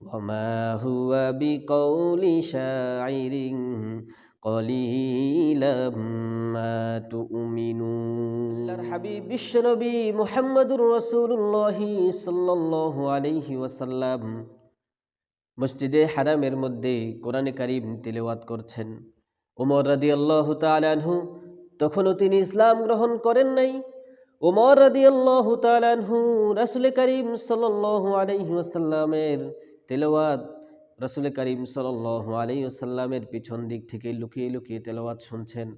وما هو بقول شاعر قليلا ما تؤمنون আল্লাহর হাবিব বিশ্বনবী মুহাম্মদুর রাসূলুল্লাহ সাল্লাল্লাহু আলাইহি ওয়াসাল্লাম মসজিদে হারামের মধ্যে কোরআনে কারিম তিলাওয়াত করছেন ওমর রাদিয়াল্লাহু তাআলা আনহু তখনও তিনি ইসলাম গ্রহণ করেন নাই ওমর রাদিয়াল্লাহু তাআলা আনহু রাসূল করিম সাল্লাল্লাহু আলাইহি ওয়াসাল্লামের তেলাওয়াত রাসূল করিম সাল্লাল্লাহু আলাইহি ওয়াসাল্লামের পিছন দিক থেকে লুকিয়ে লুকিয়ে তেলাওয়াত শুনছেন।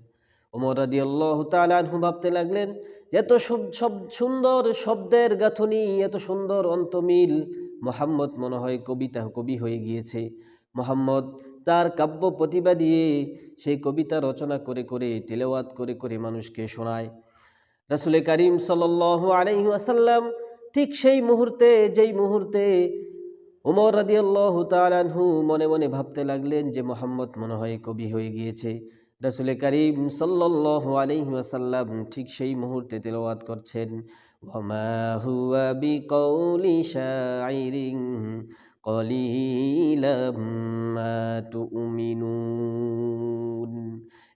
ওমর রাদিয়াল্লাহু তাআলা আনহু ভাবতে লাগলেন, এত সব- সুন্দর শব্দের গাঁথনি, এত সুন্দর অন্তমিল। মোহাম্মদ মনে হয় কবিতা কবি হয়ে গিয়েছে। মোহাম্মদ তার কাব্য প্রতিভা দিয়ে সেই কবিতা রচনা করে করে, তেলাওয়াত করে করে মানুষকে শোনায়। রাসুল করিম সাল্লাল্লাহু আলাইহি আসাল্লাম ঠিক সেই মুহূর্তে যেই মুহূর্তে উমর রাদিয়াল্লাহু তাআলা আনহু মনে মনে ভাবতে লাগলেন যে মোহাম্মদ মনে হয় কবি হয়ে গিয়েছে। রাসুল করিম সাল্লাল্লাহু আলাইহি ওয়াসাল্লাম ঠিক সেই মুহূর্তে তেলাওয়াত করছেন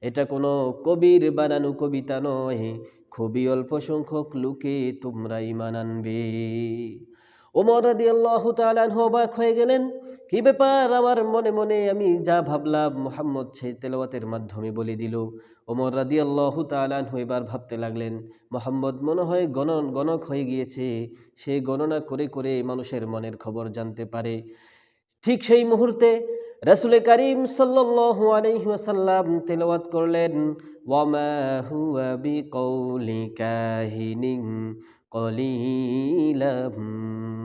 এটা কোনো কবির বানানো কবিতা নয়, খুবই অল্প সংখ্যক লোকে তোমরা ইমান আনবে। ওমর রাদিয়াল্লাহু তাআলা আনহু অবাক হয়ে গেলেন, কি ব্যাপার? আমার মনে মনে আমি যা ভাবলাম মোহাম্মদ সেই তেলাওয়াতের মাধ্যমে বলে দিল। ওমর রাদিয়াল্লাহু তাআলা আনহু এবার ভাবতে লাগলেন, মোহাম্মদ মনে হয় গণন, গণক হয়ে গিয়েছে। সে গণনা করে করে মানুষের মনের খবর জানতে পারে। ঠিক সেই মুহূর্তে রাসুল করিম ওয়াসাল্লাম তেলাওয়াত করলেন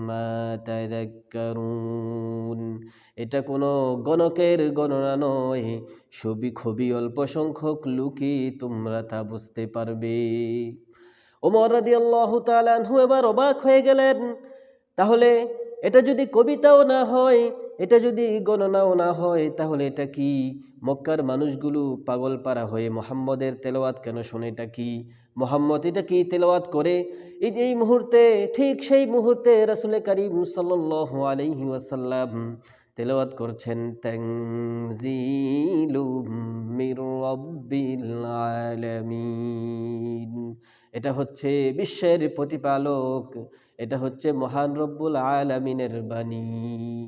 মা তাযাক্কারুন এটা কোনো গণকের গণনা নয় সবই খুবই অল্প সংখ্যক লোকই তোমরা তা বুঝতে পারবে। ওমর রাদিয়াল্লাহু তাআলা আনহু এবার অবাক হয়ে গেলেন। তাহলে এটা যদি কবিতাও না হয়, এটা যদি গণনাও না হয়, তাহলে এটা কি? মক্কার মানুষগুলো পাগল পারা হয়ে মোহাম্মদের তেলাওয়াত কেন শোনে? এটা কি মোহাম্মদ? এটা কি তেলাওয়াত করে? এই যে এই মুহূর্তে, ঠিক সেই মুহূর্তে রাসুল করিম সাল্লাল্লাহু আলাইহি ওয়াসাল্লাম তেলাওয়াত করছেন এটা হচ্ছে বিশ্বের প্রতিপালক, এটা হচ্ছে মহান রব্বুল আলামিনের বাণী।